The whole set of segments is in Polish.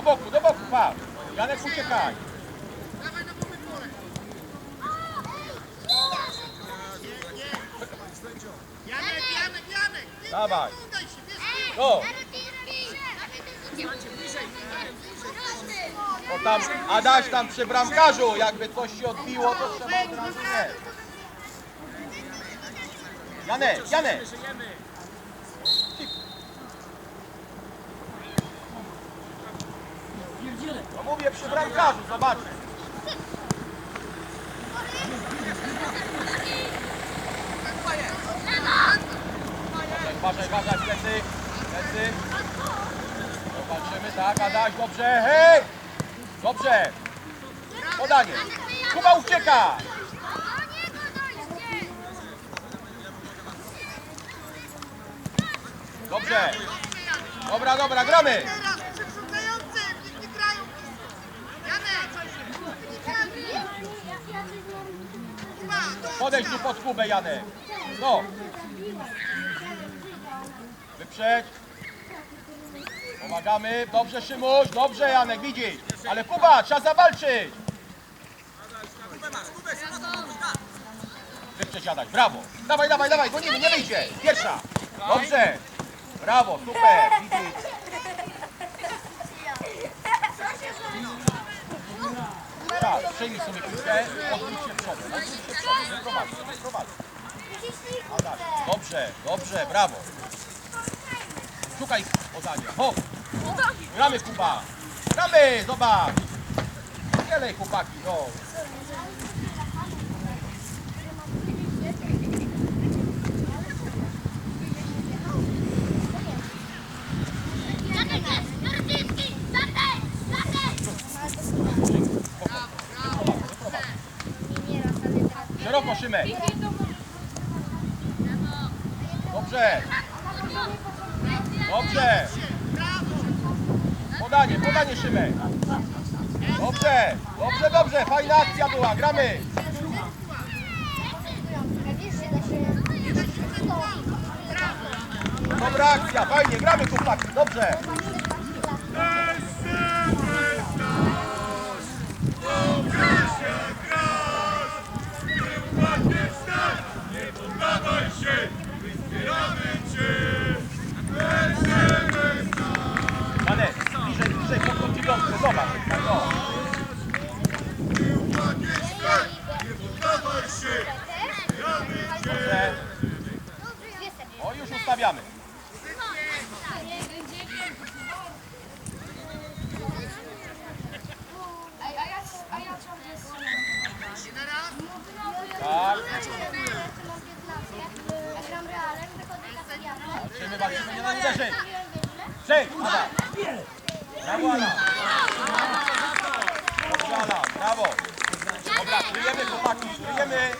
Do boku, do boku, patrz. Janek, uciekaj. Janek, Janek, Janek! Ty Dawaj. udaj się, wiesz, No, bo tam, Adaś tam przy bramkarzu, jakby coś się odbiło, to trzeba od razu nie. Janek, Janek. Mówię przy bramkarzu, zobacz. Uważaj, uważaj, plecy, plecy. Zobaczymy, tak, Adaś, dobrze, hej! Dobrze. Podanie. Kuba ucieka. Dobrze. Dobra, dobra, gramy. teraz przerzucający, niech nie grają. Janek! Kuba, do Podejdź tu pod Kubę, Janek. No. Wyprzedź. Pomagamy. Dobrze, Szymuś. Dobrze, Janek, widzisz. Ale Kuba, trzeba zawalczyć. Wyprzedź, Adaś. Brawo. Dawaj, dawaj, dawaj. Gonimy, nie wyjdzie. Pierwsza. Dobrze. Brawo, super. Widzisz. Tak, przejmij sobie piłkę, odwróć się się przodem, dobrze, dobrze, brawo. Szukaj podania, ho! Gramy Kuba, gramy, zobacz. Wielej chłopaki, no. Szeroko Szymek. Dobrze, dobrze. Podanie, podanie Szymek. Dobrze, dobrze, dobrze, fajna akcja była, gramy. Dobra akcja, fajnie, gramy chłopaki, dobrze. Bliżej pod tą dziewiątkę, zobacz. Tak, o. Dobrze. O, już ustawiamy. Tak, walczymy, walczymy, nie na uderzy. Przejdź, Ada. Brawo, Ala. Dobrze, Ala, brawo. Dobra, kryjemy chłopaki, kryjemy.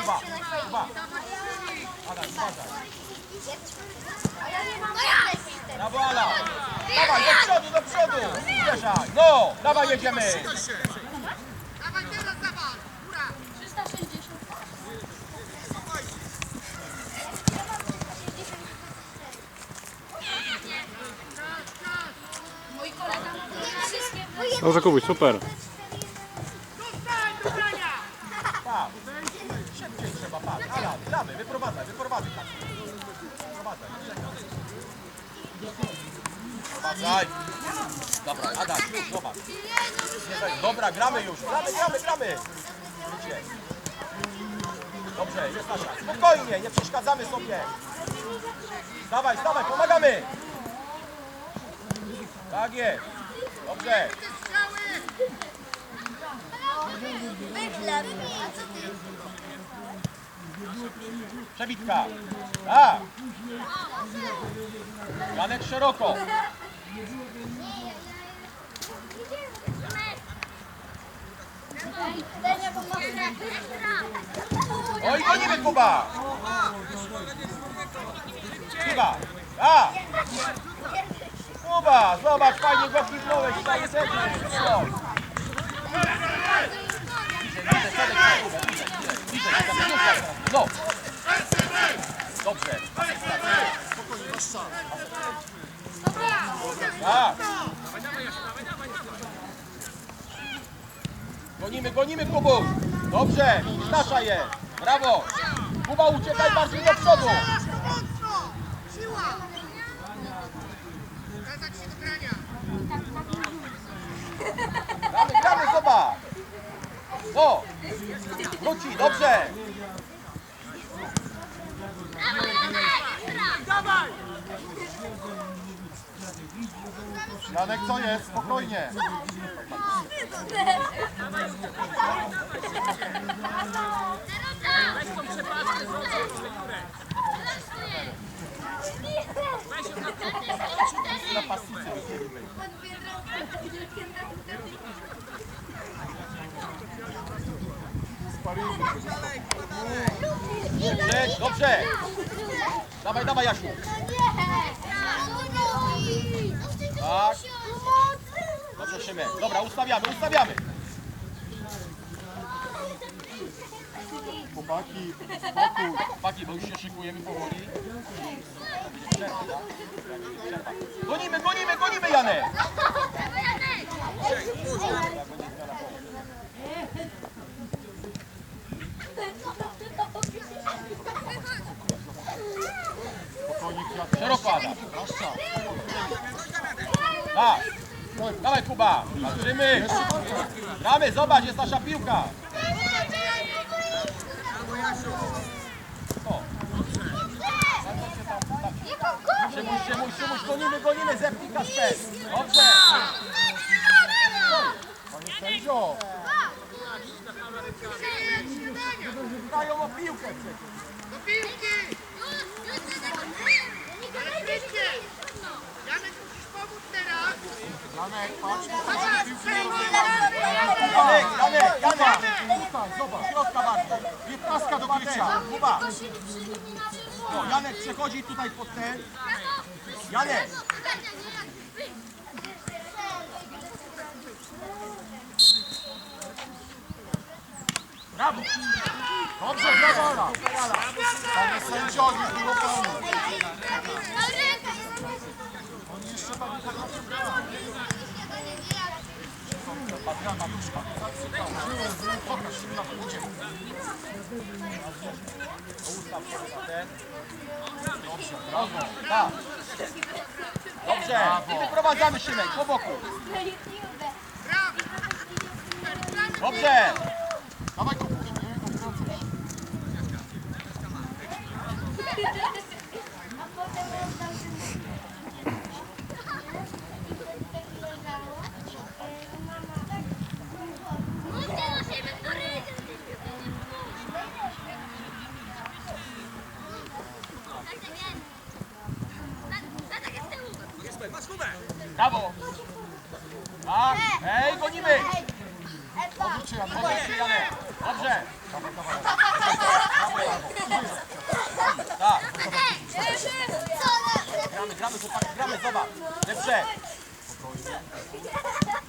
Kuba, Kuba. Ada, uważaj. Brawo, Ala. Dawaj, do przodu, do przodu. Uderzaj. No, dawaj, jedziemy. Dawaj teraz, dawaj! Góra! Dobrze Kubuś, super. Szybciej trzeba, patrz. Ala, gramy, wyprowadzaj, wyprowadzaj. Tak. Dobra, Ada, już, zobacz. Dobra, gramy już, gramy, gramy, gramy. Dobrze, jest nasza. Spokojnie, nie przeszkadzamy sobie. Dawaj, dawaj, pomagamy. Tak jest. Dobrze. Przebitka. Tak. Janek szeroko. Oj, gonimy Kuba. Kuba. A. Kuba, zobacz, fajnie go kliknąłeś, daje setny. No! Dobrze. Gonimy, gonimy Kubu. Dobrze, nasza je. Brawo. Kuba, uciekaj bardziej do przodu. Gramy, gramy, zobacz. Wróci, dobrze. Janek, co jest? Spokojnie. Dobrze, dobrze. Dawaj, dawaj, Jasiu. Tak. Dobrze, Szymek. Dobra, ustawiamy, ustawiamy. Chłopaki, spokój. Chłopaki, bo już się szykujemy powoli. Gonimy, gonimy, gonimy, Janek. Adam. Tak. Dawaj, Kuba. Walczymy. Gramy, zobacz, jest nasza piłka. O. Szymuś, szymuś, szymuś, gonimy, gonimy, zepnij Kasper. Dobrze. Panie sędzio. Grają o piłkę przecież. Do piłki! Ale szybciej! Janek, musisz pomóc teraz! Janek! Janek, Janek, Janek. Zobacz, środka bardziej. Piętnastka do krycia. Janek przechodzi tutaj pod ten. Janek. Brawo. Dobrze, brawo, Ala. Panie sędzio, nie było pełno. Dobrze. I wyprowadzamy Szymek, po boku. Dobrze. Dawaj Kubuś, Brawo. Tak. Ej, gonimy. Odwróćcie Janek. Odwróćcie Janek. Dobrze. Tak. Gramy, gramy, chłopaki, gramy, zobacz. Lepsze.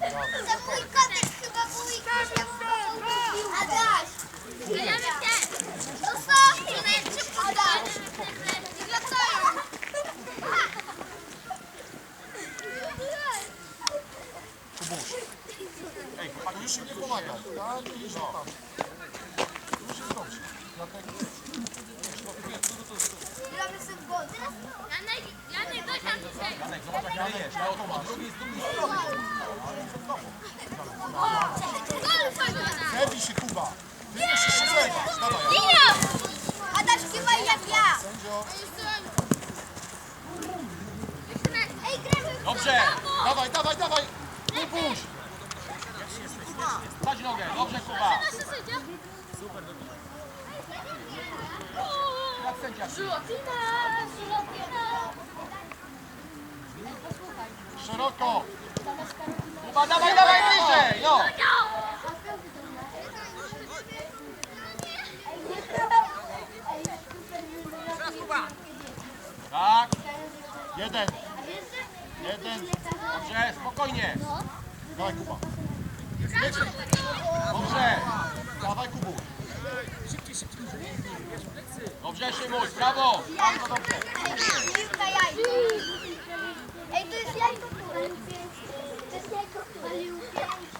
Ej, chłopaki, już im nie pomagam. Tak, i że tam. Już jest dobrze. Dlatego... Janek, zobacz jak dajesz. No, od, od drugiej, z drugiej strony. Zebi się, Kuba. Ty musisz się zebrać. Dawaj, Janek. Adaś, kiwaj jak ja! Sędzio. Gramy! Dobrze. Dawaj, dawaj, dawaj. Kubuś. Dać nogę. Dobrze, Kuba. Jak sędzia. Szeroko. Kuba, dawaj, dawaj, bliżej. No. Tak. Jeden. Jeden. Dobrze, spokojnie. Dawaj, Kuba. Dobrze. Dawaj, Kubu. Dobrze, Szymuś, brawo. Bardzo dobrze. Piłka jaj. Ej, to jest jajko tu. To jest jajko tu.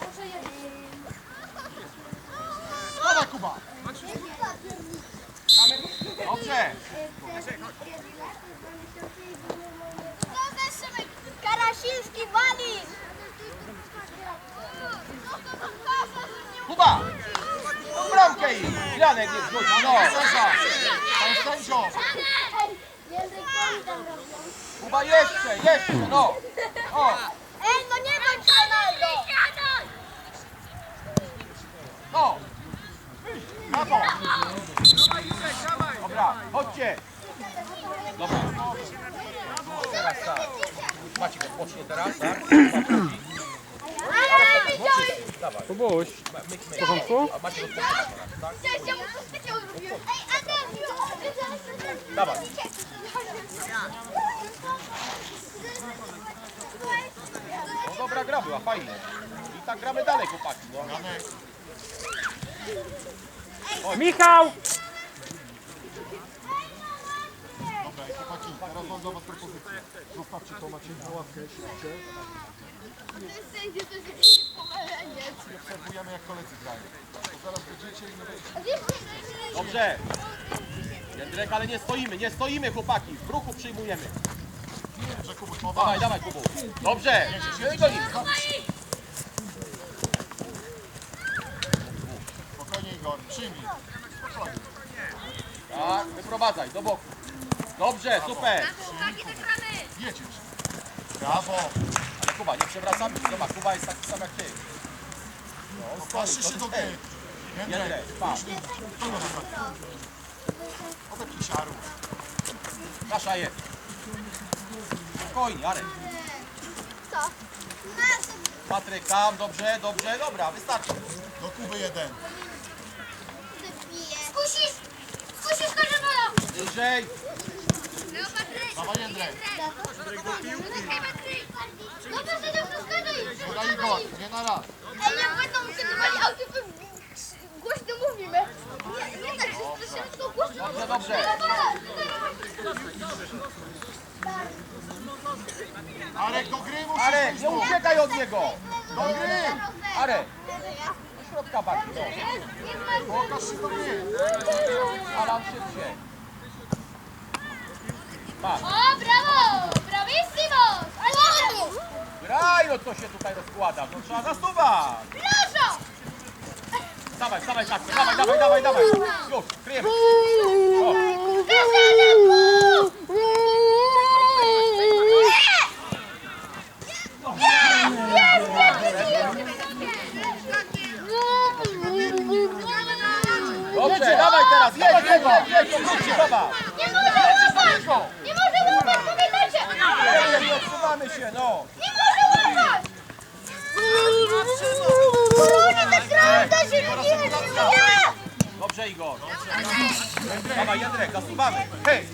Może jeden. Janek nie wrzuci, no. Pan sędzio! Jędrek, pan tam robią. Kuba jeszcze, jeszcze, no. O, Ej, no nie bądź Ronaldo! no. Brawo. Dobra, chodźcie. Dobra. Teraz tak. Maciek odpocznie teraz, tak? Widziałeś? Kubuś, w porządku? Maciek odpocznie teraz, tak? Dawaj. No dobra gra była, fajnie. I tak gramy dalej, chłopaki. No. Michał! Dobra, i chłopaki, teraz mam dla was propozycję. Zostawcie to, macie na ławkę, i obserwujemy jak koledzy grają. Bo zaraz będziecie i nie będziecie... Dobrze. Jędrek, ale nie stoimy, nie stoimy, chłopaki. W ruchu przyjmujemy. Że Kubuś, mowa. Dawaj, dawaj, Kubu. Dobrze. Nie. Spokojnie Igor, przyjmij. Spokojnie. Tak, wyprowadzaj, do boku. Dobrze, super. Jedziesz. Brawo. Ale Kuba, nie przewracamy się. Zobacz, Kuba jest taki sam jak ty. No, stoi, Patrzy się do ty. Jędrek, patrz. przykład. Odepnij siaru. Nasza jest. Spokojnie, Arek. Co? Patryk tam, dobrze, dobrze, dobra, wystarczy. Do Kuby jeden. Skusisz! Skusisz korzebola! Wyżej. Dawaj Jędrek. No to się nie przeszkadzaj! Igor, nie na raz. Ej, jak będą utrzymywali auty, to głośno mówimy. Nie, nie tak, że się tylko głośno Dobrze, dobrze. Arek, do gry musisz Arek, nie uciekaj od niego. Do gry. Arek, do środka bardziej. No. Pokaż się do gry. Alan szybciej. Patrz, O, brawo! Bravissimo! Ale graj, no co się tutaj rozkłada. No trzeba zasuwać. Proszę! Dawaj, dawaj, Kacper, dawaj, dawaj, dawaj, dawaj. Już, kryjemy. O, dobrze, dawaj teraz, jedź, jedź, jedź, jedź, obróćcie, zobacz. Nie może łapać! Nie może łapać, pamiętajcie! Odsuwamy się, no. Nie może łapać! Kurde, tak prawda się nie Dobrze, Igor. Dawaj, Jędrek, zasuwamy. Hej,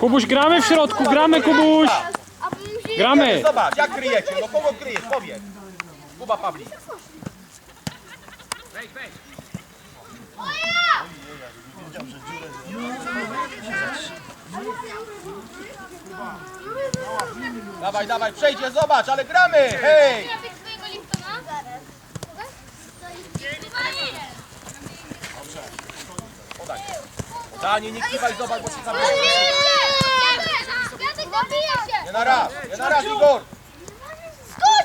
Kubuś, gramy w środku, gramy Kubuś! Gramy! zobacz, jak kryjecie, no kogo kryjesz, powiedz. Kuba Pawlik. Dawaj, dawaj, przejdzie, zobacz, ale gramy, hej! Zaraz. Podaj. Danie, nie kiwaj, zobacz, bo się! Nie na raz, nie na raz, Igor.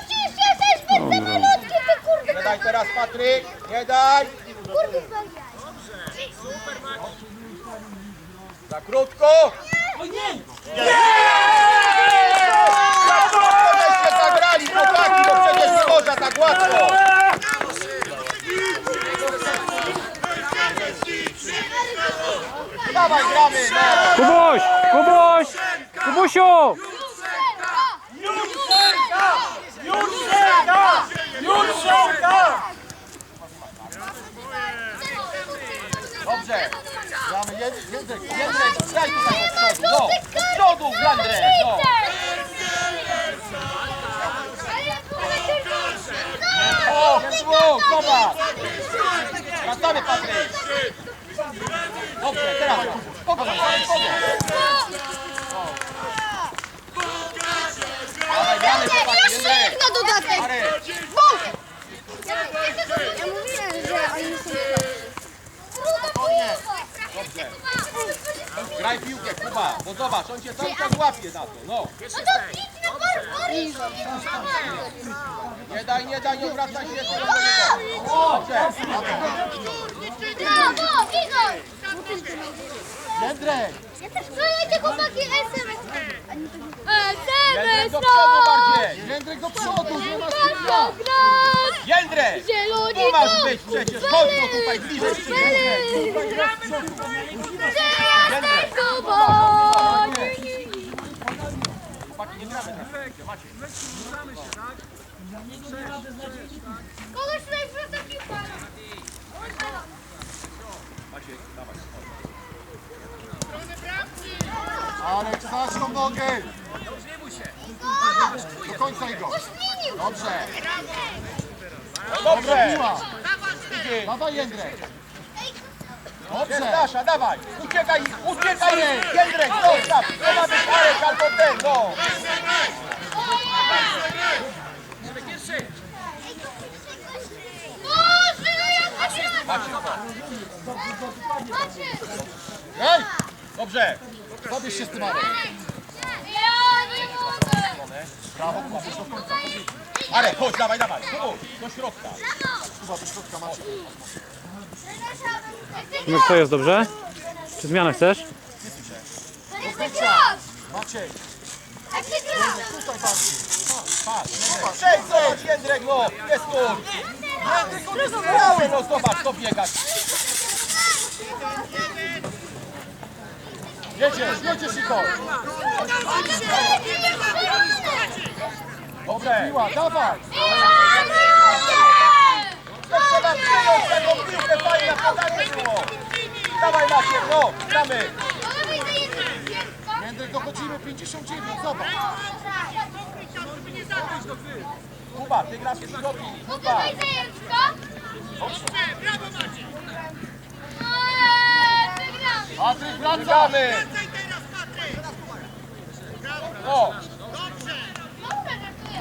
Się, jesteś zbyt malutki, ty kurde! Nie daj teraz, Patryk, nie daj. Kurde, zbawiaj. Za krótko. Żeście zagrali, chłopaki, bo przecież nie można tak łatwo. Dawaj, gramy, no. Kubuś! Kubuś! Kubusiu! Dobrze. Gramy Jędrek. Jędrek. Jędrek, graj tutaj od przodu, no. Przodu, Jędrek, no. O, Jędruk, zobacz. Wracamy, Patryk. Dobrze, teraz. Kogo? Kogo? Dawaj, gramy, chłopaki, Jędrek. na dodatek! Marek, Ja mówiłem, że oni są dobrze. Graj piłkę, Kuba, bo zobacz, on cię cały czas łapie na to, no. No to idź na Borys! Nie daj, nie daj, nie obracaj się. Dobrze. Brawo! Igor! Jędrek! Przelejcie chłopaki SMS! Jędrek SMS! do przodu bardziej! Jędrek do przodu, nie ma grać! Jędrek! Zieloni Tu masz być przecież! Chodź no tutaj bliżej przy Jędrek! Jędrek! Chłopaki, nie gramy teraz. Macie. Kogoś tutaj wrzuca piłka. Macie, dawaj. Arek, znasz tą nogę! Do końca Igor! Dobrze! Dobrze! Miła! Dawaj Jędrek! Dobrze! nasza, dawaj! Uciekaj, uciekaj! Jędrek, zostaw! To ma być Arek albo ten, no! No. Macie! Ej! Dobrze! Zabierz się z tym Arek! Ja nie mogę! Brawo, Kubuś, do końca! Arek, chodź, dawaj, dawaj! Do środka! Kuba, do środka macie! No co jest dobrze? Czy zmianę chcesz? To jest ten krok! Maciej! Się gra? Tutaj bardziej! Patrz, Przejdź, zobacz, Jędrek, no! Jest tu! Jędrek, on jest mały, no zobacz, to biegać! Jedziesz, jedziesz Igor! Dobrze! Miła, dawaj! To trzeba przyjąć taką piłkę, fajnie na podanie było! Dawaj Maciek, no! Gramy! Jędrek, dochodzimy 59, zobacz! Kuba, ty grasz w środku! Kuba! Patryk, wraca! Gramy! No!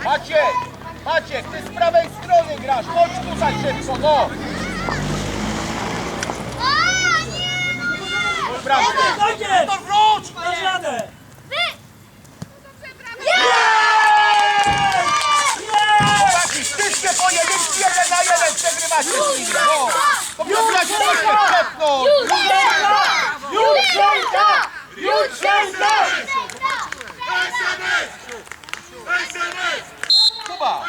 Maciek! Maciek, ty z prawej strony grasz! Chodź tutaj szybko, no! Bramkę! Dojdzie! To wróć! Dasz radę! Chłopaki, wszystkie pojedynki jeden na jeden przegrywacie z nimi, no! To grać troszkę przepnąć! Jutrzenka! Jutrzenka! Kuba! To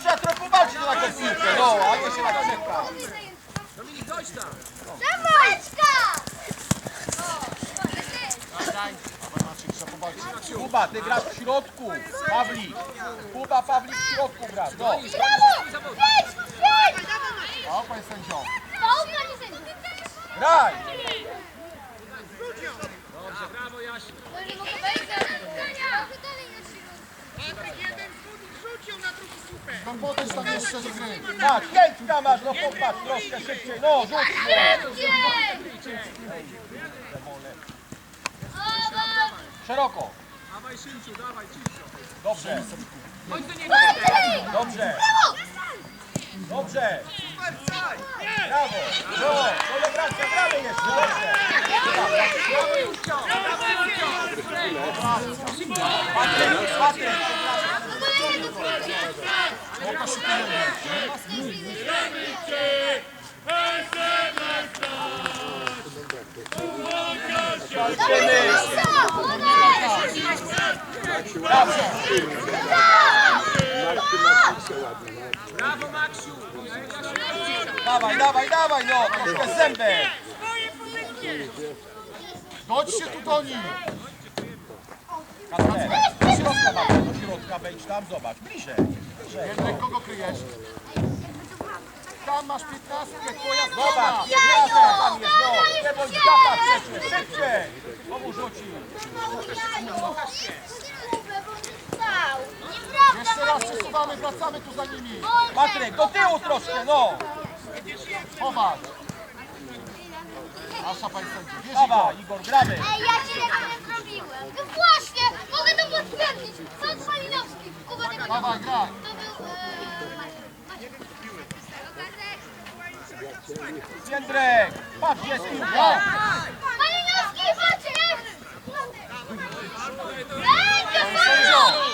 trzeba trochę powalczyć na piłkę, no, a nie się tak czeka. Dawaj Maciek, trzeba powalczyć. Kuba, ty grasz w środku. Pawlik. Kuba, Pawlik w środku grasz, no. Brawo! Pięć! Pięć! A, panie sędzio! Połka nie sędzia. Graj! Może mogę wejść, ale trochę na środku. Tam jeszcze do gry! Tak, chętka masz, no popatrz troszkę szybciej, no, rzuć się. Szybciej! Szeroko. Dobrze. Dobrze. Dobrze. Brawo. No, no dobra, gramy jeszcze, dobrze. Patryk, Patryk. Pokaż się ten Walczymy. Brawo. Dawaj, dawaj, dawaj, no, troszkę zębę. Chodź się tu do środka, Paweł, do środka wejdź tam, zobacz, bliżej. Jędrek, kogo kryjesz? Tam masz 15, twoja Zobacz, strona! piętnastka tam jest, no, nie bądź gapa przecież, szybciej. Komu rzuci? Jeszcze raz przesuwamy, wracamy tu za nimi! Patryk, do tyłu troszkę, no. Chować! Nasza pani sędzia, bierz Dawaj, Igor! Igor, gramy. Ej, ja cię nie zrobiłem. No właśnie, Muszę stwierdzić, sąd Malinowski. Kuba tego Dawaj, graj. To był... E, Jędrek, patrz, jest piłka. Malinowski, patrz! Rękę, sędzio!